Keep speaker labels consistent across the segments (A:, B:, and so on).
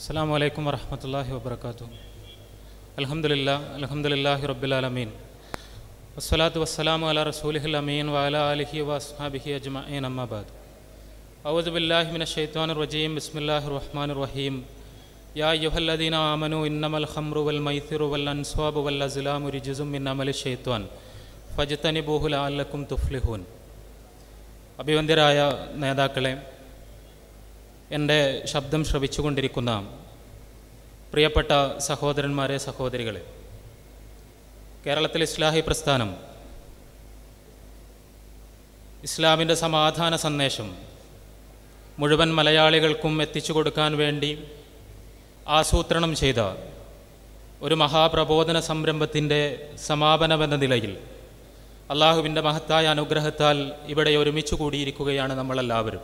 A: അസ്സാം വലൈക്കും വറഹമത്തല്ലാഹി വബർക്കാത്തു അലഹമുല്ല അലഹമുല്ലാഹി റബ്ബുലാലമീൻ വസ്സലാത്തു വസ്സലാമു അല റസൂലിഹിൽ അമീൻ വഅല ആലിഹി വസ്ഹാബിഹി അജ്മഈൻ അമ്മാബാദ് ഔദു ബില്ലാഹി മിന ഷൈത്വാനിർ റജീം ബിസ്മില്ലാഹിർ റഹ്മാനിർ റഹീം യാ അയ്യുഹല്ലദീന ആമനു ഇന്നമൽ ഖംറു വൽ മൈസിറു വൽ അൻസ്വാബു വൽ അസ്ലാമു റിജുസും മിൻ അമലി ഷൈത്വാൻ ഫജ്തനിബൂഹു ലഅല്ലക്കും തുഫ്ലിഹൂൻ അഭിവന്ദ്യരായ നേതാക്കളെ എന്റെ ശബ്ദം ശ്രവിച്ചുകൊണ്ടിരിക്കുന്ന പ്രിയപ്പെട്ട സഹോദരന്മാരെ സഹോദരികളെ കേരളത്തിലെ ഇസ്ലാഹി പ്രസ്ഥാനം ഇസ്ലാമിന്റെ സമാധാന സന്ദേശം മുഴുവൻ മലയാളികൾക്കും എത്തിച്ചു കൊടുക്കാൻ വേണ്ടി ആസൂത്രണം ചെയ്ത ഒരു മഹാപ്രബോധന സംരംഭത്തിന്റെ സമാപനമെന്ന നിലയിൽ അള്ളാഹുവിന്റെ മഹത്തായ അനുഗ്രഹത്താൽ ഇവിടെ ഒരുമിച്ച് കൂടിയിരിക്കുകയാണ് നമ്മളെല്ലാവരും.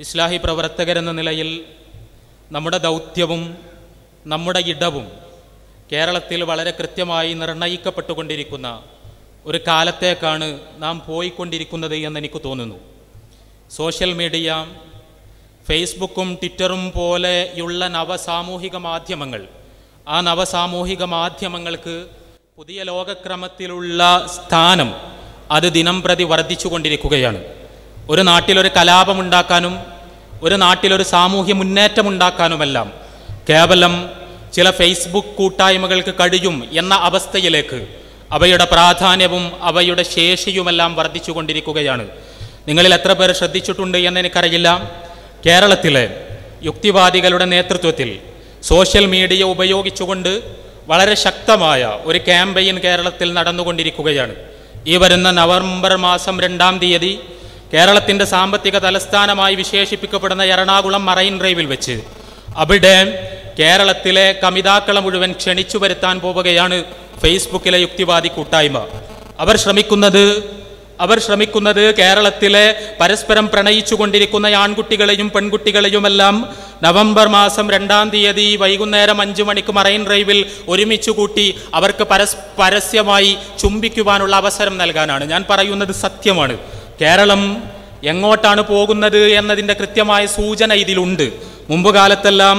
A: ഇസ്ലാഹി പ്രവർത്തകരെന്ന നിലയിൽ നമ്മുടെ ദൗത്യവും നമ്മുടെ ഇടവും കേരളത്തിൽ വളരെ കൃത്യമായി നിർണയിക്കപ്പെട്ടുകൊണ്ടിരിക്കുന്ന ഒരു കാലത്തേക്കാണ് നാം പോയിക്കൊണ്ടിരിക്കുന്നത് എന്ന് എനിക്ക് തോന്നുന്നു. സോഷ്യൽ മീഡിയ ഫേസ്ബുക്കും ട്വിറ്ററും പോലെയുള്ള നവസാമൂഹിക മാധ്യമങ്ങൾ ആ നവസാമൂഹിക മാധ്യമങ്ങൾക്ക് പുതിയ ലോകക്രമത്തിലുള്ള സ്ഥാനം അത് ദിനം പ്രതി വർദ്ധിച്ചുകൊണ്ടിരിക്കുകയാണ്. ഒരു നാട്ടിലൊരു കലാപമുണ്ടാക്കാനും ഒരു നാട്ടിലൊരു സാമൂഹ്യ മുന്നേറ്റമുണ്ടാക്കാനുമെല്ലാം കേവലം ചില ഫേസ്ബുക്ക് കൂട്ടായ്മകൾക്ക് കഴിയും എന്ന അവസ്ഥയിലേക്ക് അവയുടെ പ്രാധാന്യവും അവയുടെ ശേഷിയുമെല്ലാം വർദ്ധിച്ചുകൊണ്ടിരിക്കുകയാണ്. നിങ്ങളിൽ എത്ര പേർ ശ്രദ്ധിച്ചിട്ടുണ്ട് എന്ന് എനിക്കറിയില്ല കേരളത്തിലെ യുക്തിവാദികളുടെ നേതൃത്വത്തിൽ സോഷ്യൽ മീഡിയ ഉപയോഗിച്ചുകൊണ്ട് വളരെ ശക്തമായ ഒരു ക്യാമ്പയിൻ കേരളത്തിൽ നടന്നുകൊണ്ടിരിക്കുകയാണ്. ഈ വരുന്ന നവംബർ മാസം രണ്ടാം തീയതി കേരളത്തിന്റെ സാമ്പത്തിക തലസ്ഥാനമായി വിശേഷിപ്പിക്കപ്പെടുന്ന എറണാകുളം മറൈൻ ഡ്രൈവിൽ വെച്ച് അവിടെ കേരളത്തിലെ കമിതാക്കളെ മുഴുവൻ ക്ഷണിച്ചു വരുത്താൻ പോവുകയാണ് ഫേസ്ബുക്കിലെ യുക്തിവാദി കൂട്ടായ്മ. അവർ ശ്രമിക്കുന്നത് അവർ ശ്രമിക്കുന്നത് കേരളത്തിലെ പരസ്പരം പ്രണയിച്ചു കൊണ്ടിരിക്കുന്ന ആൺകുട്ടികളെയും പെൺകുട്ടികളെയുമെല്ലാം നവംബർ മാസം രണ്ടാം തീയതി വൈകുന്നേരം അഞ്ചു മണിക്ക് മറൈൻ ഡ്രൈവിൽ ഒരുമിച്ച് കൂട്ടി അവർക്ക് പരസ് പരസ്യമായി ചുംബിക്കുവാനുള്ള അവസരം നൽകാനാണ്. ഞാൻ പറയുന്നത് സത്യമാണ്. കേരളം എങ്ങോട്ടാണ് പോകുന്നത് എന്നതിന്റെ കൃത്യമായ സൂചന ഇതിലുണ്ട്. മുമ്പ് കാലത്തെല്ലാം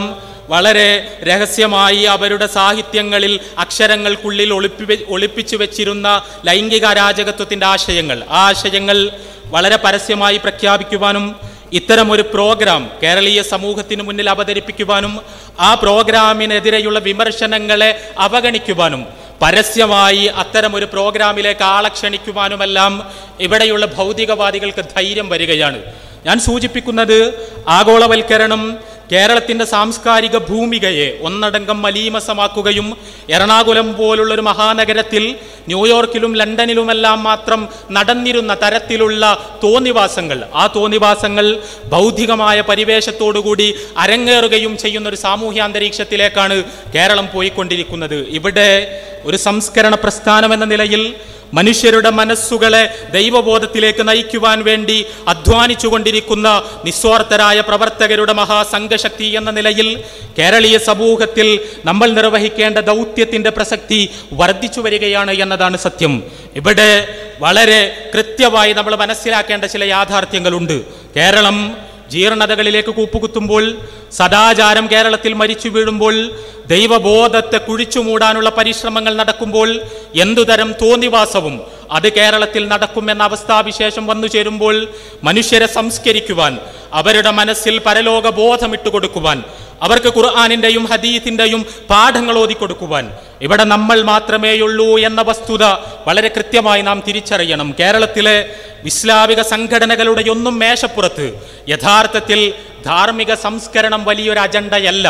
A: വളരെ രഹസ്യമായി അവരുടെ സാഹിത്യങ്ങളിൽ അക്ഷരങ്ങൾക്കുള്ളിൽ ഒളിപ്പി ഒളിപ്പിച്ചു വെച്ചിരുന്ന ലൈംഗിക അരാജകത്വത്തിന്റെ ആശയങ്ങൾ. ആ ആശയങ്ങൾ വളരെ പരസ്യമായി പ്രഖ്യാപിക്കുവാനും ഇത്തരമൊരു പ്രോഗ്രാം കേരളീയ സമൂഹത്തിന് മുന്നിൽ അവതരിപ്പിക്കുവാനും ആ പ്രോഗ്രാമിനെതിരെയുള്ള വിമർശനങ്ങളെ അവഗണിക്കുവാനും പരസ്യമായി അത്തരമൊരു പ്രോഗ്രാമിലേക്ക് ആളെ ക്ഷണിക്കുവാനുമെല്ലാം ഇവിടെയുള്ള ഭൗതികവാദികൾക്ക് ധൈര്യം വരികയാണ്. ഞാൻ സൂചിപ്പിക്കുന്നത് ആഗോളവൽക്കരണം കേരളത്തിന്റെ സാംസ്കാരിക ഭൂമികയെ ഒന്നടങ്കം മലീമസമാക്കുകയും എറണാകുളം പോലുള്ളൊരു മഹാനഗരത്തിൽ ന്യൂയോർക്കിലും ലണ്ടനിലുമെല്ലാം മാത്രം നടന്നിരുന്ന തരത്തിലുള്ള തോന്നിവാസങ്ങൾ ആ തോന്നിവാസങ്ങൾ ഭൗതികമായ പരിവേശത്തോടുകൂടി അരങ്ങേറുകയും ചെയ്യുന്ന ഒരു സാമൂഹ്യ അന്തരീക്ഷത്തിലേക്കാണ് കേരളം പോയിക്കൊണ്ടിരിക്കുന്നത്. ഇവിടെ ഒരു സംസ്കരണ പ്രസ്ഥാനം എന്ന നിലയിൽ മനുഷ്യരുടെ മനസ്സുകളെ ദൈവബോധത്തിലേക്ക് നയിക്കുവാൻ വേണ്ടി അധ്വാനിച്ചു കൊണ്ടിരിക്കുന്ന നിസ്വാർത്ഥരായ പ്രവർത്തകരുടെ മഹാസംഘശക്തി എന്ന നിലയിൽ കേരളീയ സമൂഹത്തിൽ നമ്മൾ നിർവഹിക്കേണ്ട ദൗത്യത്തിന്റെ പ്രസക്തി വർദ്ധിച്ചു വരികയാണ് എന്നതാണ് സത്യം. ഇവിടെ വളരെ കൃത്യമായി നമ്മൾ മനസ്സിലാക്കേണ്ട ചില യാഥാർത്ഥ്യങ്ങളുണ്ട്. കേരളം ജീർണതകളിലേക്ക് കൂപ്പുകുത്തുമ്പോൾ സദാചാരം കേരളത്തിൽ മരിച്ചു വീഴുമ്പോൾ ദൈവബോധത്തെ കുഴിച്ചു മൂടാനുള്ള പരിശ്രമങ്ങൾ നടക്കുമ്പോൾ എന്തുതരം തോന്നിവാസവും അത് കേരളത്തിൽ നടക്കുമെന്ന അവസ്ഥാവിശേഷം വന്നു ചേരുമ്പോൾ മനുഷ്യരെ സംസ്കരിക്കുവാൻ അവരുടെ മനസ്സിൽ പരലോക ബോധം ഇട്ടുകൊടുക്കുവാൻ അവർക്ക് ഖുർആാനിന്റെയും ഹദീത്തിന്റെയും പാഠങ്ങൾ ഓതിക്കൊടുക്കുവാൻ. ഇവിടെ നമ്മൾ മാത്രമേയുള്ളൂ എന്ന വസ്തുത വളരെ കൃത്യമായി നാം തിരിച്ചറിയണം. കേരളത്തിലെ ഇസ്ലാമിക സംഘടനകളുടെ ഒന്നും മേശപ്പുറത്ത് യഥാർത്ഥത്തിൽ ധാർമ്മിക സംസ്കരണം വലിയൊരു അജണ്ടയല്ല.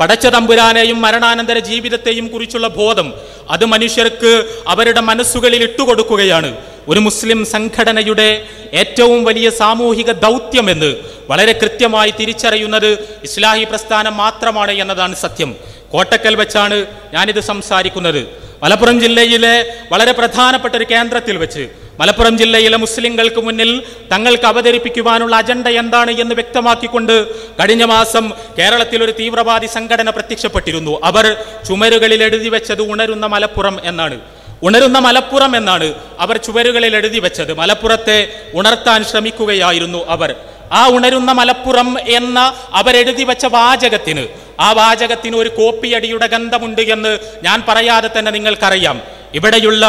A: പടച്ച തമ്പുരാനെയും മരണാനന്തര ജീവിതത്തെയും കുറിച്ചുള്ള ബോധം അത് മനുഷ്യർക്ക് അവരുടെ മനസ്സുകളിൽ ഇട്ടുകൊടുക്കുകയാണ്. ഒരു മുസ്ലിം സംഘടനയുടെ ഏറ്റവും വലിയ സാമൂഹിക ദൗത്യമെന്ന് വളരെ കൃത്യമായി തിരിച്ചറിയുന്നത് ഇസ്ലാഹി പ്രസ്ഥാനം മാത്രമാണ് എന്നതാണ് സത്യം. കോട്ടക്കൽ വെച്ചാണ് ഞാനിത് സംസാരിക്കുന്നത്. മലപ്പുറം ജില്ലയിലെ വളരെ പ്രധാനപ്പെട്ട ഒരു കേന്ദ്രത്തിൽ വെച്ച് മലപ്പുറം ജില്ലയിലെ മുസ്ലിങ്ങൾക്ക് മുന്നിൽ തങ്ങൾക്ക് അവതരിപ്പിക്കുവാനുള്ള അജണ്ട എന്താണ് എന്ന് വ്യക്തമാക്കിക്കൊണ്ട് കഴിഞ്ഞ മാസം കേരളത്തിൽ ഒരു തീവ്രവാദി സംഘടന പ്രത്യക്ഷപ്പെട്ടിരുന്നു. അവർ ചുമരുകളിൽ എഴുതി വെച്ചത് ഉണരുന്ന മലപ്പുറം എന്നാണ്. ഉണരുന്ന മലപ്പുറം എന്നാണ് അവർ ചുവരുകളിൽ എഴുതി വെച്ചത്. മലപ്പുറത്തെ ഉണർത്താൻ ശ്രമിക്കുകയായിരുന്നു അവർ. ആ ഉണരുന്ന മലപ്പുറം എന്ന അവരെഴുതി വെച്ച വാചകത്തിന് ആ വാചകത്തിന് ഒരു കോപ്പിയടിയുടെ ഗന്ധമുണ്ട് എന്ന് ഞാൻ പറയാതെ തന്നെ നിങ്ങൾക്കറിയാം. ഇവിടെയുള്ള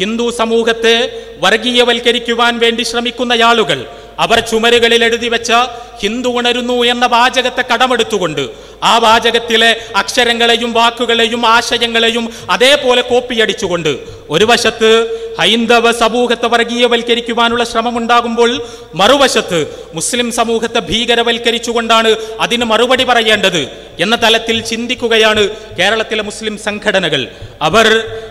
A: ഹിന്ദു സമൂഹത്തെ വർഗീയവൽക്കരിക്കുവാൻ വേണ്ടി ശ്രമിക്കുന്ന ആളുകൾ അവർ ചുമരുകളിൽ എഴുതി വെച്ച ഹിന്ദു ഉണരുന്നു എന്ന വാചകത്തെ കടമെടുത്തുകൊണ്ട് ആ വാചകത്തിലെ അക്ഷരങ്ങളെയും വാക്കുകളെയും ആശയങ്ങളെയും അതേപോലെ കോപ്പിയടിച്ചുകൊണ്ട് ഒരു വശത്ത് ഹൈന്ദവ സമൂഹത്തെ വർഗീയവൽക്കരിക്കുവാനുള്ള ശ്രമമുണ്ടാകുമ്പോൾ മറുവശത്ത് മുസ്ലിം സമൂഹത്തെ ഭീകരവൽക്കരിച്ചുകൊണ്ടാണ് അതിന് മറുപടി പറയേണ്ടത് എന്ന തലത്തിൽ ചിന്തിക്കുകയാണ് കേരളത്തിലെ മുസ്ലിം സംഘടനകൾ. അവർ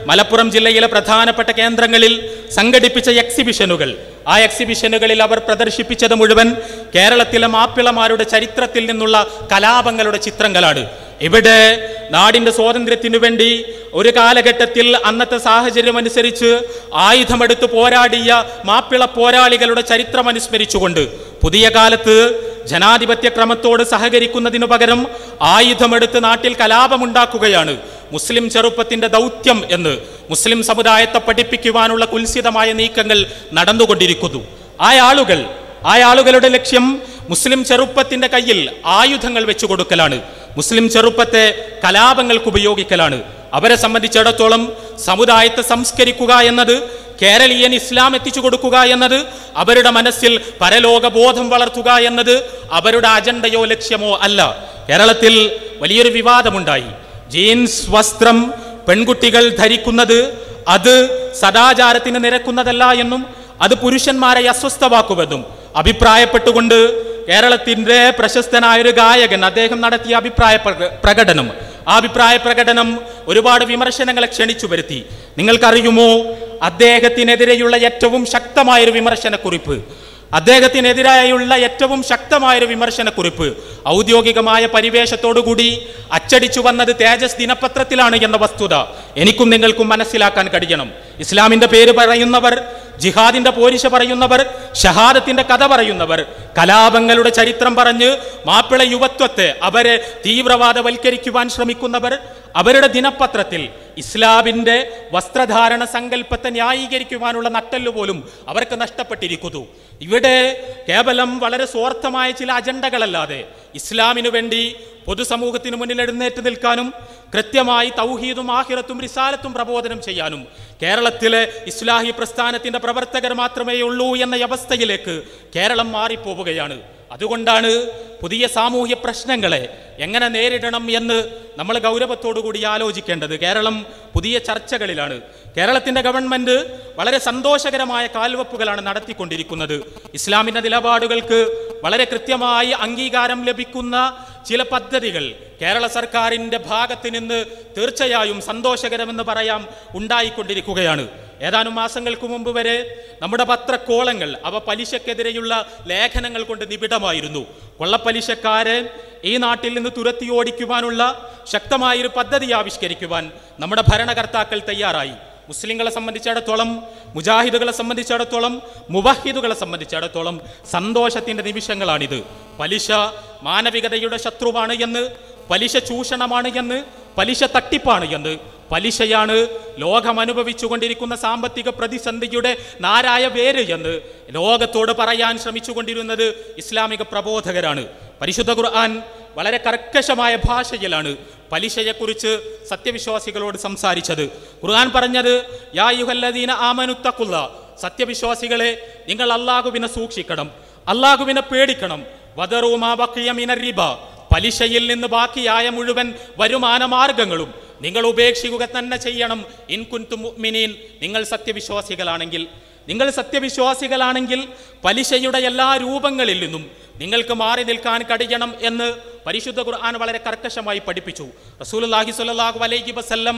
A: മലപ്പുറം ജില്ലയിലെ പ്രധാനപ്പെട്ട കേന്ദ്രങ്ങളിൽ സംഘടിപ്പിച്ച എക്സിബിഷനുകൾ ആ എക്സിബിഷനുകളിൽ അവർ പ്രദർശിപ്പിച്ചത് മുഴുവൻ കേരളത്തിലെ മാപ്പിളമാരുടെ ചരിത്രത്തിൽ നിന്നുള്ള കലാപങ്ങളുടെ ചിത്രങ്ങളാണ്. ഇവിടെ നാടിന്റെ സ്വാതന്ത്ര്യത്തിനു വേണ്ടി ഒരു കാലഘട്ടത്തിൽ അന്നത്തെ സാഹചര്യം അനുസരിച്ച് ആയുധമെടുത്ത് പോരാടിയ മാപ്പിള പോരാളികളുടെ ചരിത്രം അനുസ്മരിച്ചുകൊണ്ട് പുതിയ കാലത്ത് ജനാധിപത്യ ക്രമത്തോട് സഹകരിക്കുന്നതിനു പകരം ആയുധമെടുത്ത് നാട്ടിൽ കലാപമുണ്ടാക്കുകയാണ്. മുസ്ലിം ചെറുപ്പത്തിന്റെ ദൗത്യം എന്ന് മുസ്ലിം സമുദായത്തെ പഠിപ്പിക്കുവാനുള്ള കുൽസിതമായ നീക്കങ്ങൾ നടന്നുകൊണ്ടിരിക്കുന്നു. ആ ആളുകൾ ആ ആളുകളുടെ ലക്ഷ്യം മുസ്ലിം ചെറുപ്പത്തിന്റെ കയ്യിൽ ആയുധങ്ങൾ വെച്ചു കൊടുക്കലാണ്. മുസ്ലിം ചെറുപ്പത്തെ കലാപങ്ങൾക്ക് ഉപയോഗിക്കലാണ്. അവരെ സംബന്ധിച്ചിടത്തോളം സമുദായത്തെ സംസ്കരിക്കുക എന്നത് കേരളീയൻ ഇസ്ലാം എത്തിച്ചു കൊടുക്കുക എന്നത് അവരുടെ മനസ്സിൽ പരലോക ബോധം വളർത്തുക എന്നത് അവരുടെ അജണ്ടയോ ലക്ഷ്യമോ അല്ല. കേരളത്തിൽ വലിയൊരു വിവാദമുണ്ടായി. ജീൻസ് വസ്ത്രം പെൺകുട്ടികൾ ധരിക്കുന്നത് അത് സദാചാരത്തിന് നിരക്കുന്നതല്ല എന്നും അത് പുരുഷന്മാരെ അസ്വസ്ഥമാക്കുമെന്നും അഭിപ്രായപ്പെട്ടുകൊണ്ട് കേരളത്തിന്റെ പ്രശസ്തനായ ഒരു ഗായകൻ അദ്ദേഹം നടത്തിയ അഭിപ്രായ പ്രക- പ്രകടനം. ആ അഭിപ്രായ പ്രകടനം ഒരുപാട് വിമർശനങ്ങളെ ക്ഷണിച്ചു വരുത്തി. നിങ്ങൾക്കറിയുമോ അദ്ദേഹത്തിനെതിരെയുള്ള ഏറ്റവും ശക്തമായൊരു വിമർശനക്കുറിപ്പ്? അദ്ദേഹത്തിനെതിരായുള്ള ഏറ്റവും ശക്തമായൊരു വിമർശനക്കുറിപ്പ്. ഔദ്യോഗികമായ പരിവേഷത്തോടുകൂടി അച്ചടിച്ചു വന്നത് തേജസ് ദിനപത്രത്തിലാണ് എന്ന വസ്തുത എനിക്കും നിങ്ങൾക്കും മനസ്സിലാക്കാൻ കഴിയണം. ഇസ്ലാമിന്റെ പേര് പറയുന്നവർ ജിഹാദിന്റെ പോരിശ പറയുന്നവർ ഷഹാദത്തിന്റെ കഥ പറയുന്നവർ കലാപങ്ങളുടെ ചരിത്രം പറഞ്ഞ് മാപ്പിള യുവത്വത്തെ അവരെ തീവ്രവാദവൽക്കരിക്കുവാൻ ശ്രമിക്കുന്നവർ അവരുടെ ദിനപത്രത്തിൽ ഇസ്ലാമിന്റെ വസ്ത്രധാരണ സങ്കല്പത്തെ ന്യായീകരിക്കുവാനുള്ള നട്ടൽ പോലും അവർക്ക് നഷ്ടപ്പെട്ടിരിക്കുന്നു. ഇവിടെ കേവലം വളരെ സ്വാർത്ഥമായ ചില അജണ്ടകളല്ലാതെ ഇസ്ലാമിനു വേണ്ടി പൊതുസമൂഹത്തിന് മുന്നിൽ എഴുന്നേറ്റ് നിൽക്കാനും കൃത്യമായി തൗഹീദും ആഹിറത്തും റിസാലത്തും പ്രബോധനം ചെയ്യാനും കേരളത്തിലെ ഇസ്ലാഹി പ്രസ്ഥാനത്തിന്റെ പ്രവർത്തകർ മാത്രമേ ഉള്ളൂ എന്ന അവസ്ഥയിലേക്ക് കേരളം മാറിപ്പോവുകയാണ്. അതുകൊണ്ടാണ് പുതിയ സാമൂഹ്യ പ്രശ്നങ്ങളെ എങ്ങനെ നേരിടണം എന്ന് നമ്മൾ കൂടി ആലോചിക്കേണ്ടത്. കേരളം പുതിയ ചർച്ചകളിലാണ്. കേരളത്തിന്റെ ഗവൺമെന്റ് വളരെ സന്തോഷകരമായ കാൽവെപ്പുകളാണ് നടത്തിക്കൊണ്ടിരിക്കുന്നത്. ഇസ്ലാമിന്റെ നിലപാടുകൾക്ക് വളരെ കൃത്യമായി അംഗീകാരം ലഭിക്കുന്ന ചില പദ്ധതികൾ കേരള സർക്കാരിന്റെ ഭാഗത്ത് നിന്ന് തീർച്ചയായും സന്തോഷകരമെന്ന് പറയാം ഉണ്ടായിക്കൊണ്ടിരിക്കുകയാണ്. ഏതാനും മാസങ്ങൾക്ക് മുമ്പ് വരെ നമ്മുടെ പത്രക്കോളങ്ങൾ അവ പലിശക്കെതിരെയുള്ള ലേഖനങ്ങൾ കൊണ്ട് നിബിഡമായിരുന്നു. കൊള്ളപ്പലിശക്കാരെ ഈ നാട്ടിൽ നിന്ന് തുരത്തി ഓടിക്കുവാനുള്ള ശക്തമായൊരു പദ്ധതി ആവിഷ്കരിക്കുവാൻ നമ്മുടെ ഭരണകർത്താക്കൾ തയ്യാറായി. മുസ്ലിങ്ങളെ സംബന്ധിച്ചിടത്തോളം മുജാഹിദുകളെ സംബന്ധിച്ചിടത്തോളം മുബഹിദുകളെ സംബന്ധിച്ചിടത്തോളം സന്തോഷത്തിന്റെ നിമിഷങ്ങളാണിത്. പലിശ മാനവികതയുടെ ശത്രുവാണ് എന്ന് പലിശ ചൂഷണമാണ് എന്ന് പലിശ തട്ടിപ്പാണ് എന്ന് പലിശയാണ് ലോകം അനുഭവിച്ചുകൊണ്ടിരിക്കുന്ന സാമ്പത്തിക പ്രതിസന്ധിയുടെ നാരായ വേര് എന്ന് ലോകത്തോട് പറയാൻ ശ്രമിച്ചുകൊണ്ടിരുന്നത് ഇസ്ലാമിക പ്രബോധകരാണ്. പരിശുദ്ധ ഖുർആൻ വളരെ കർക്കശമായ ഭാഷയിലാണ് പലിശയെക്കുറിച്ച് സത്യവിശ്വാസികളോട് സംസാരിച്ചത്. ഖുർആൻ പറഞ്ഞത് യാ യുഹല്ലദീന ആമനുത്തക്കുള്ള സത്യവിശ്വാസികളെ നിങ്ങൾ അള്ളാഹുവിനെ സൂക്ഷിക്കണം അള്ളാഹുവിനെ പേടിക്കണം. വധറൂമാ ബക്കിയ മിനർ റിബ. പലിശയിൽ നിന്ന് ബാക്കിയായ മുഴുവൻ വരുമാന മാർഗങ്ങളും നിങ്ങൾ ഉപേക്ഷിക്കുക തന്നെ ചെയ്യണം. ഇൻ കുൻതു മുഅ്മിനീൻ നിങ്ങൾ സത്യവിശ്വാസികളാണെങ്കിൽ നിങ്ങൾ സത്യവിശ്വാസികളാണെങ്കിൽ പലിശയുടെ എല്ലാ രൂപങ്ങളിൽ നിന്നും നിങ്ങൾക്ക് മാറി നിൽക്കാൻ കഴിയണം എന്ന് പരിശുദ്ധ ഖുർആൻ വളരെ കർക്കശമായി പഠിപ്പിച്ചു. റസൂലുള്ളാഹി സ്വല്ലല്ലാഹു അലൈഹി വസല്ലം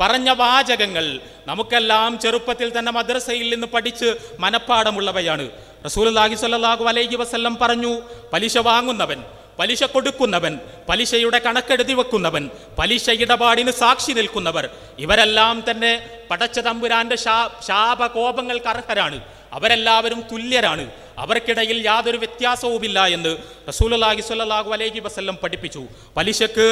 A: പറഞ്ഞ വാചകങ്ങൾ നമുക്കെല്ലാം ചെറുപ്പത്തിൽ തന്നെ മദ്രസയിൽ നിന്ന് പഠിച്ച് മനഃപ്പാടമുള്ളവയാണ്. റസൂലുള്ളാഹി സ്വല്ലല്ലാഹു അലൈഹി വസല്ലം പറഞ്ഞു പലിശ വാങ്ങുന്നവൻ പലിശ കൊടുക്കുന്നവൻ പലിശയുടെ കണക്കെഴുതി വെക്കുന്നവൻ പലിശ ഇടപാടിന് സാക്ഷി നിൽക്കുന്നവർ ഇവരെല്ലാം തന്നെ പടച്ച തമ്പുരാന്റെ ശാ ശാപകോപങ്ങൾക്ക് അർഹരാണ്. അവരെല്ലാവരും തുല്യരാണ്. അവർക്കിടയിൽ യാതൊരു വ്യത്യാസവുമില്ല എന്ന് റസൂലുള്ളാഹി സ്വല്ലല്ലാഹു അലൈഹി വസല്ലം പഠിപ്പിച്ചു. പലിശക്ക്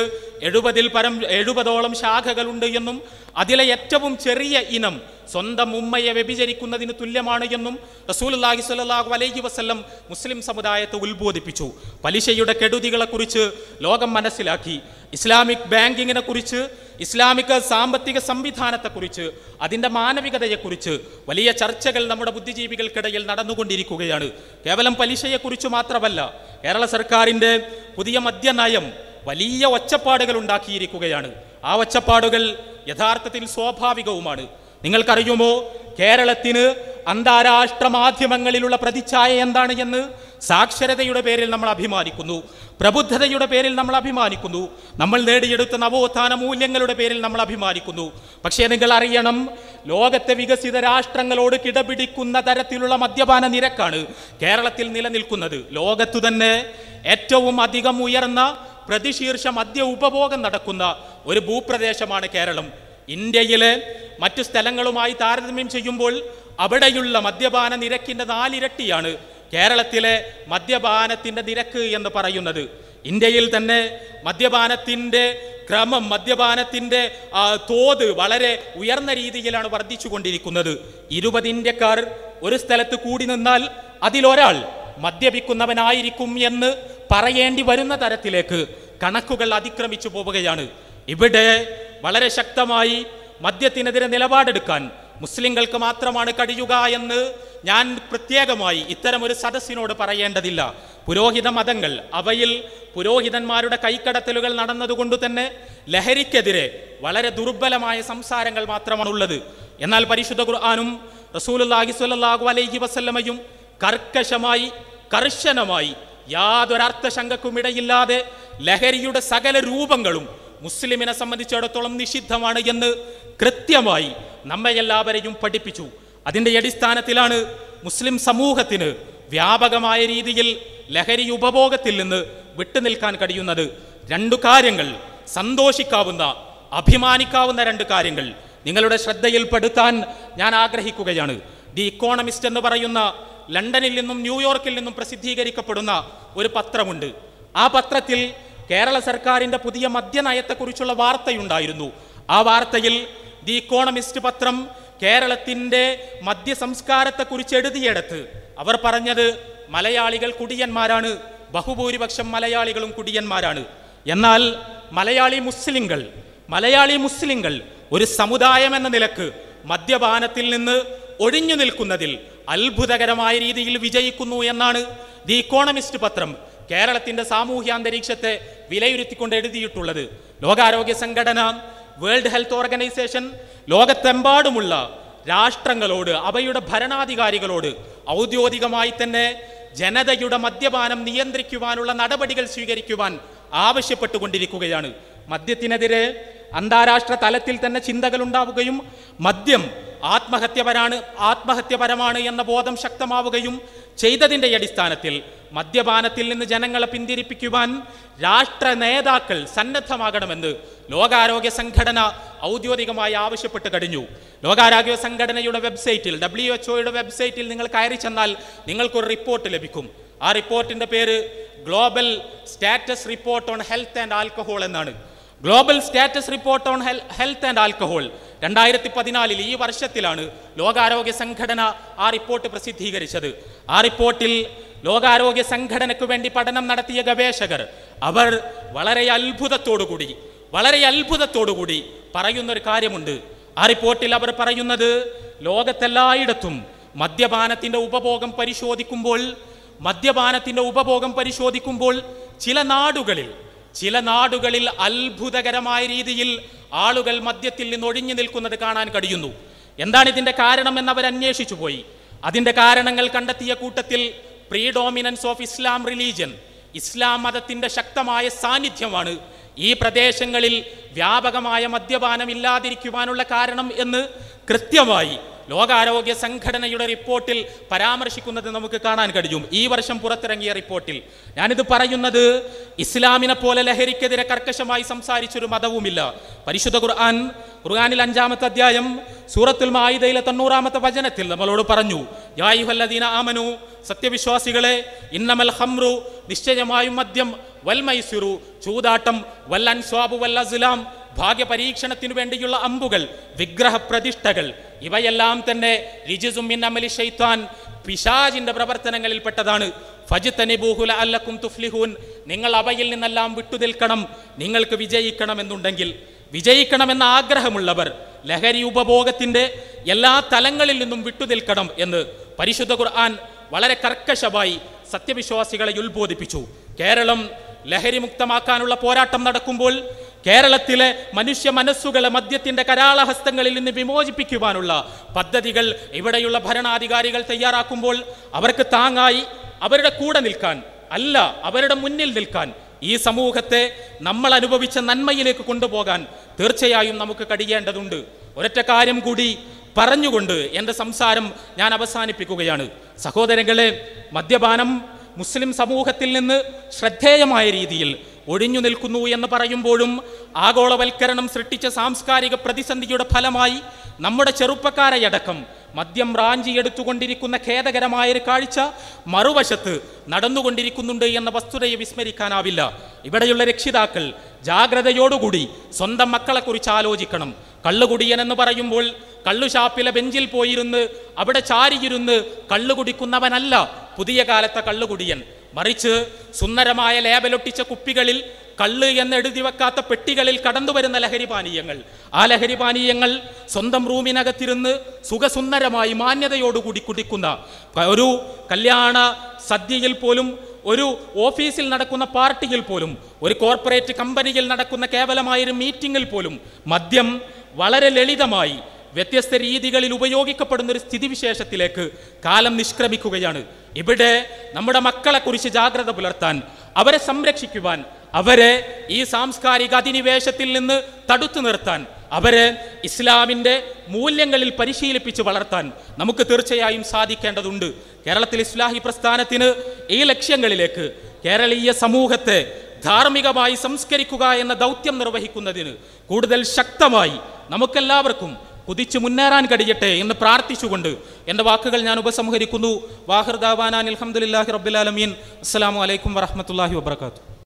A: എഴുപതിൽ പരം എഴുപതോളം ശാഖകളുണ്ട് എന്നും അതിലെ ഏറ്റവും ചെറിയ ഇനം സ്വന്തം ഉമ്മയെ വ്യഭിചരിക്കുന്നതിന് തുല്യമാണ് എന്നും റസൂലുള്ളാഹി സ്വല്ലല്ലാഹു അലൈഹി വസല്ലം മുസ്ലിം സമുദായത്തെ ഉത്ബോധിപ്പിച്ചു. പലിശയുടെ കെടുതികളെക്കുറിച്ച് ലോകം മനസ്സിലാക്കി. ഇസ്ലാമിക് ബാങ്കിങ്ങിനെ കുറിച്ച് ഇസ്ലാമിക സാമ്പത്തിക സംവിധാനത്തെക്കുറിച്ച് അതിന്റെ മാനവികതയെക്കുറിച്ച് വലിയ ചർച്ചകൾ നമ്മുടെ ബുദ്ധിജീവികൾക്കിടയിൽ നടന്നുകൊണ്ടിരിക്കുകയാണ്. കേവലം പലിശയെക്കുറിച്ച് മാത്രമല്ല കേരള സർക്കാരിന്റെ പുതിയ മദ്യനയം വലിയ ഒച്ചപ്പാടുകൾ ഉണ്ടാക്കിയിരിക്കുകയാണ്. ആ ഒച്ചപ്പാടുകൾ യഥാർത്ഥത്തിൽ സ്വാഭാവികവുമാണ്. നിങ്ങൾക്കറിയുമോ കേരളത്തിന് അന്താരാഷ്ട്ര മാധ്യമങ്ങളിലുള്ള പ്രതിച്ഛായ എന്താണ് എന്ന് സാക്ഷരതയുടെ പേരിൽ നമ്മൾ അഭിമാനിക്കുന്നു. പ്രബുദ്ധതയുടെ പേരിൽ നമ്മൾ അഭിമാനിക്കുന്നു. നമ്മൾ നേടിയെടുത്ത നവോത്ഥാന മൂല്യങ്ങളുടെ പേരിൽ നമ്മൾ അഭിമാനിക്കുന്നു. പക്ഷേ നിങ്ങൾ അറിയണം ലോകത്തെ വികസിത രാഷ്ട്രങ്ങളോട് കിടപിടിക്കുന്ന തരത്തിലുള്ള മദ്യപാന നിരക്കാണ് കേരളത്തിൽ നിലനിൽക്കുന്നത്. ലോകത്തു തന്നെ ഏറ്റവും അധികം ഉയർന്ന പ്രതിശീർഷ മദ്യ ഉപഭോഗം നടക്കുന്ന ഒരു ഭൂപ്രദേശമാണ് കേരളം. ഇന്ത്യയിലെ മറ്റു സ്ഥലങ്ങളുമായി താരതമ്യം ചെയ്യുമ്പോൾ അവിടെയുള്ള മദ്യപാന നിരക്കിന്റെ നാലിരട്ടിയാണ് കേരളത്തിലെ മദ്യപാനത്തിന്റെ നിരക്ക് എന്ന് പറയുന്നത്. ഇന്ത്യയിൽ തന്നെ മദ്യപാനത്തിന്റെ ക്രമം മദ്യപാനത്തിന്റെ തോത് വളരെ ഉയർന്ന രീതിയിലാണ് വർദ്ധിച്ചു കൊണ്ടിരിക്കുന്നത് ഇരുപത് ഇന്ത്യക്കാർ ഒരു സ്ഥലത്ത് കൂടി നിന്നാൽ അതിലൊരാൾ മദ്യപിക്കുന്നവനായിരിക്കും എന്ന് പറയേണ്ടി വരുന്ന തരത്തിലേക്ക് കണക്കുകൾ അതിക്രമിച്ചു പോവുകയാണ്. ഇവിടെ വളരെ ശക്തമായി മദ്യത്തിനെതിരെ നിലപാടെടുക്കാൻ മുസ്ലിങ്ങൾക്ക് മാത്രമാണ് കഴിയുക എന്ന് ഞാൻ പ്രത്യേകമായി ഇത്തരം ഒരു സദസ്സിനോട് പറയേണ്ടതില്ല. പുരോഹിത മതങ്ങൾ അവയിൽ പുരോഹിതന്മാരുടെ കൈക്കടത്തലുകൾ നടന്നതുകൊണ്ട് തന്നെ ലഹരിക്കെതിരെ വളരെ ദുർബലമായ സംസാരങ്ങൾ മാത്രമാണുള്ളത്. എന്നാൽ പരിശുദ്ധ ഖുർആാനും റസൂലുള്ളാഹി സ്വല്ലല്ലാഹു അലൈഹി വസല്ലമയും കർക്കശമായി കർശനമായി യാതൊരർത്ഥശങ്കക്കും ഇടയില്ലാതെ ലഹരിയുടെ സകല രൂപങ്ങളും മുസ്ലിമിനെ സംബന്ധിച്ചിടത്തോളം നിഷിദ്ധമാണ് എന്ന് കൃത്യമായി നമ്മെ എല്ലാവരെയും പഠിപ്പിച്ചു. അതിന്റെ അടിസ്ഥാനത്തിലാണ് മുസ്ലിം സമൂഹത്തിന് വ്യാപകമായ രീതിയിൽ ലഹരി ഉപഭോഗത്തിൽ നിന്ന് വിട്ടുനിൽക്കാൻ കഴിയുന്നത്. രണ്ടു കാര്യങ്ങൾ സന്തോഷിക്കാവുന്ന അഭിമാനിക്കാവുന്ന രണ്ട് കാര്യങ്ങൾ നിങ്ങളുടെ ശ്രദ്ധയിൽപ്പെടുത്താൻ ഞാൻ ആഗ്രഹിക്കുകയാണ്. ദി ഇക്കോണമിസ്റ്റ് എന്ന് പറയുന്ന ലണ്ടനിൽ നിന്നും ന്യൂയോർക്കിൽ നിന്നും പ്രസിദ്ധീകരിക്കപ്പെടുന്ന ഒരു പത്രമുണ്ട്. ആ പത്രത്തിൽ കേരള സർക്കാരിന്റെ പുതിയ മദ്യനയത്തെക്കുറിച്ചുള്ള വാർത്തയുണ്ടായിരുന്നു. ആ വാർത്തയിൽ ദി ഇക്കോണമിസ്റ്റ് പത്രം കേരളത്തിന്റെ മദ്യ സംസ്കാരത്തെക്കുറിച്ച് എഴുതിയെടുത്ത്. അവർ പറഞ്ഞത് മലയാളികൾ കുടിയന്മാരാണ് ബഹുഭൂരിപക്ഷം മലയാളികളും കുടിയന്മാരാണ്. എന്നാൽ മലയാളി മുസ്ലിങ്ങൾ മലയാളി മുസ്ലിങ്ങൾ ഒരു സമുദായം എന്ന നിലയ്ക്ക് മദ്യപാനത്തിൽ നിന്ന് ഒഴിഞ്ഞു നിൽക്കുന്നതിൽ അത്ഭുതകരമായ രീതിയിൽ വിജയിക്കുന്നു എന്നാണ് ദി ഇക്കോണമിസ്റ്റ് പത്രം. കേരളത്തിന്റെ സാമൂഹ്യ അന്തരീക്ഷത്തെ വിലയിരുത്തിക്കൊണ്ട് എഴുതിയിട്ടുള്ളത്. ലോകാരോഗ്യ സംഘടന വേൾഡ് ഹെൽത്ത് ഓർഗനൈസേഷൻ ലോകത്തെമ്പാടുമുള്ള രാഷ്ട്രങ്ങളോട് അവയുടെ ഭരണാധികാരികളോട് ഔദ്യോഗികമായി തന്നെ ജനതയുടെ മദ്യപാനം നിയന്ത്രിക്കുവാനുള്ള നടപടികൾ സ്വീകരിക്കുവാൻ ആവശ്യപ്പെട്ടുകൊണ്ടിരിക്കുകയാണ്. മദ്യത്തിനെതിരെ അന്താരാഷ്ട്ര തലത്തിൽ തന്നെ ചിന്തകൾ ഉണ്ടാവുകയും മദ്യം ആത്മഹത്യപരാണ് ആത്മഹത്യപരമാണ് എന്ന ബോധം ശക്തമാവുകയും ചെയ്തതിന്റെ അടിസ്ഥാനത്തിൽ മദ്യപാനത്തിൽ നിന്ന് ജനങ്ങളെ പിന്തിരിപ്പിക്കുവാൻ രാഷ്ട്ര നേതാക്കൾ സന്നദ്ധമാകണമെന്ന് ലോകാരോഗ്യ സംഘടന ഔദ്യോഗികമായി ആവശ്യപ്പെട്ട് കഴിഞ്ഞു. ലോകാരോഗ്യ സംഘടനയുടെ വെബ്സൈറ്റിൽ ഡബ്ല്യു എച്ച് ഒയുടെ വെബ്സൈറ്റിൽ നിങ്ങൾ കയറി ചെന്നാൽ നിങ്ങൾക്കൊരു റിപ്പോർട്ട് ലഭിക്കും. ആ റിപ്പോർട്ടിന്റെ പേര് global status report on health and alcohol എന്നാണ്. Global status report on health and alcohol. രണ്ടായിരത്തി പതിനാലിൽ ഈ വർഷത്തിലാണ് ലോകാരോഗ്യ സംഘടന ആ റിപ്പോർട്ട് പ്രസിദ്ധീകരിച്ചത്. ആ റിപ്പോർട്ടിൽ ലോകാരോഗ്യ സംഘടനയ്ക്ക് വേണ്ടി പഠനം നടത്തിയ ഗവേഷകർ അവർ വളരെ അത്ഭുതത്തോടുകൂടി വളരെ അത്ഭുതത്തോടുകൂടി പറയുന്ന ഒരു കാര്യമുണ്ട്. ആ റിപ്പോർട്ടിൽ അവർ പറയുന്നത് ലോകത്തെല്ലായിടത്തും മദ്യപാനത്തിന്റെ ഉപഭോഗം പരിശോധിക്കുമ്പോൾ മദ്യപാനത്തിന്റെ ഉപഭോഗം പരിശോധിക്കുമ്പോൾ ചില നാടുകളിൽ ചില നാടുകളിൽ അത്ഭുതകരമായ രീതിയിൽ ആളുകൾ മദ്യത്തിൽ നിന്ന് ഒഴിഞ്ഞു നിൽക്കുന്നത് കാണാൻ കഴിയുന്നു. എന്താണ് ഇതിന്റെ കാരണമെന്ന് അവർ അന്വേഷിച്ചു പോയി. അതിന്റെ കാരണങ്ങൾ കണ്ടെത്തിയ കൂട്ടത്തിൽ പ്രീഡോമിനൻസ് ഓഫ് ഇസ്ലാം റിലീജിയൻ ഇസ്ലാം മതത്തിന്റെ ശക്തമായ സാന്നിധ്യമാണ്. ഈ പ്രദേശങ്ങളിൽ വ്യാപകമായ മദ്യപാനം ഇല്ലാതിരിക്കുവാനുള്ള കാരണം എന്ന് കൃത്യമായി ലോകാരോഗ്യ സംഘടനയുടെ റിപ്പോർട്ടിൽ പരാമർശിക്കുന്നത് നമുക്ക് കാണാൻ കഴിയും. ഈ വർഷം പുറത്തിറങ്ങിയ റിപ്പോർട്ടിൽ ഞാനിത് പറയുന്നത് ഇസ്ലാമിനെ പോലെ ലഹരിക്കെതിരെ കർക്കശമായി സംസാരിച്ചൊരു മതവുമില്ല. പരിശുദ്ധ ഖുർആൻ ഖുർആാനിൽ അഞ്ചാമത്തെ അധ്യായം സൂറത്തുൽ മായിദയിലെ തൊണ്ണൂറാമത്തെ വചനത്തിൽ നമ്മളോട് പറഞ്ഞു യായുഹല്ലദീന ആമനു സത്യവിശ്വാസികളെ ഇന്നമൽ ഹംറു നിശ്ചയമായും മദ്യം വൽമൈസുറു ചൂതാട്ടം വൽ അൻസ്വാബു വൽ അസ്ലാം ഭാഗ്യ പരീക്ഷണത്തിനു വേണ്ടിയുള്ള അമ്പുകൾ വിഗ്രഹ പ്രതിഷ്ഠകൾ ഇവയെല്ലാം തന്നെ പിശാജിന്റെ പ്രവർത്തനങ്ങളിൽപ്പെട്ടതാണ്. അല്ലക്കും തുഫ്ലിഹൂൻ. നിങ്ങൾ അവയിൽ നിന്നെല്ലാം വിട്ടുനിൽക്കണം. നിങ്ങൾക്ക് വിജയിക്കണമെന്നുണ്ടെങ്കിൽ വിജയിക്കണമെന്ന ആഗ്രഹമുള്ളവർ ലഹരി ഉപഭോഗത്തിന്റെ എല്ലാ തലങ്ങളിൽ നിന്നും വിട്ടുനിൽക്കണം എന്ന് പരിശുദ്ധ ഖുർആൻ വളരെ കർക്കശമായി സത്യവിശ്വാസികളെ ഉത്ബോധിപ്പിച്ചു. കേരളം ലഹരി മുക്തമാക്കാനുള്ള പോരാട്ടം നടക്കുമ്പോൾ കേരളത്തിലെ മനുഷ്യ മനസ്സുകളെ മദ്യത്തിന്റെ കരാളഹസ്തങ്ങളിൽ നിന്ന് വിമോചിപ്പിക്കുവാനുള്ള പദ്ധതികൾ ഇവിടെയുള്ള ഭരണാധികാരികൾ തയ്യാറാക്കുമ്പോൾ അവർക്ക് താങ്ങായി അവരുടെ കൂടെ നിൽക്കാൻ അല്ല അവരുടെ മുന്നിൽ നിൽക്കാൻ ഈ സമൂഹത്തെ നമ്മൾ അനുഭവിച്ച നന്മയിലേക്ക് കൊണ്ടുപോകാൻ തീർച്ചയായും നമുക്ക് കഴിയേണ്ടതുണ്ട്. ഒരൊറ്റ കാര്യം കൂടി പറഞ്ഞുകൊണ്ട് എന്റെ സംസാരം ഞാൻ അവസാനിപ്പിക്കുകയാണ്. സഹോദരങ്ങളെ മദ്യപാനം മുസ്ലിം സമൂഹത്തിൽ നിന്ന് ശ്രദ്ധേയമായ രീതിയിൽ ഒഴിഞ്ഞു നിൽക്കുന്നു എന്ന് പറയുമ്പോഴും ആഗോളവൽക്കരണം സൃഷ്ടിച്ച സാംസ്കാരിക പ്രതിസന്ധിയുടെ ഫലമായി നമ്മുടെ ചെറുപ്പക്കാരെയടക്കം മദ്യം റാഞ്ചിയെടുത്തുകൊണ്ടിരിക്കുന്ന ഖേദകരമായ ഒരു കാഴ്ച മറുവശത്ത് നടന്നുകൊണ്ടിരിക്കുന്നുണ്ട് എന്ന വസ്തുതയെ വിസ്മരിക്കാനാവില്ല. ഇവിടെയുള്ള രക്ഷിതാക്കൾ ജാഗ്രതയോടുകൂടി സ്വന്തം മക്കളെക്കുറിച്ച് ആലോചിക്കണം. കള്ളുകുടിയൻ എന്ന് പറയുമ്പോൾ കള്ളുഷാപ്പിലെ ബെഞ്ചിൽ പോയിരുന്ന് അവിടെ ചാരിയിരുന്ന് കള്ളു കുടിക്കുന്നവനല്ല പുതിയ കാലത്തെ കള്ളുകുടിയൻ. മറിച്ച് സുന്ദരമായ ലേബലൊട്ടിച്ച കുപ്പികളിൽ കള്ള് എന്ന് എഴുതി വെക്കാത്ത പെട്ടികളിൽ കടന്നു വരുന്ന ലഹരി പാനീയങ്ങൾ. ആ ലഹരി പാനീയങ്ങൾ സ്വന്തം റൂമിനകത്തിരുന്ന് സുഖസുന്ദരമായി മാന്യതയോടുകൂടി കുടിക്കുന്ന ഒരു കല്യാണ സദ്യയിൽ പോലും ഒരു ഓഫീസിൽ നടക്കുന്ന പാർട്ടിയിൽ പോലും ഒരു കോർപ്പറേറ്റ് കമ്പനിയിൽ നടക്കുന്ന കേവലമായൊരു മീറ്റിങ്ങിൽ പോലും മദ്യം വളരെ ലളിതമായി വ്യത്യസ്ത രീതികളിൽ ഉപയോഗിക്കപ്പെടുന്ന ഒരു സ്ഥിതിവിശേഷത്തിലേക്ക് കാലം നിഷ്ക്രമിക്കുകയാണ്. ഇവിടെ നമ്മുടെ മക്കളെക്കുറിച്ച് ജാഗ്രത പുലർത്താൻ അവരെ സംരക്ഷിക്കുവാൻ അവരെ ഈ സാംസ്കാരിക അധിനിവേശത്തിൽ നിന്ന് തടുത്തു നിർത്താൻ അവരെ ഇസ്ലാമിന്റെ മൂല്യങ്ങളിൽ പരിശീലിപ്പിച്ച് വളർത്താൻ നമുക്ക് തീർച്ചയായും സാധിക്കേണ്ടതുണ്ട്. കേരളത്തിൽ ഇസ്ലാഹി പ്രസ്ഥാനത്തിന് ഈ ലക്ഷ്യങ്ങളിലേക്ക് കേരളീയ സമൂഹത്തെ ധാർമ്മികമായി സംസ്കരിക്കുക എന്ന ദൗത്യം നിർവഹിക്കുന്നതിന് കൂടുതൽ ശക്തമായി നമുക്കെല്ലാവർക്കും കുതിച്ചു മുന്നേറാൻ കഴിയട്ടെ എന്ന് പ്രാർത്ഥിച്ചുകൊണ്ട് എന്റെ വാക്കുകൾ ഞാൻ ഉപസംഹരിക്കുന്നു. വാഹിർദാവാനാൻ അലഹമുല്ലാഹി റബ്ബുലാലമീൻ അസ്സാം വലൈക്കും വറഹമത്തല്ലാഹി വാബർക്കാത്തു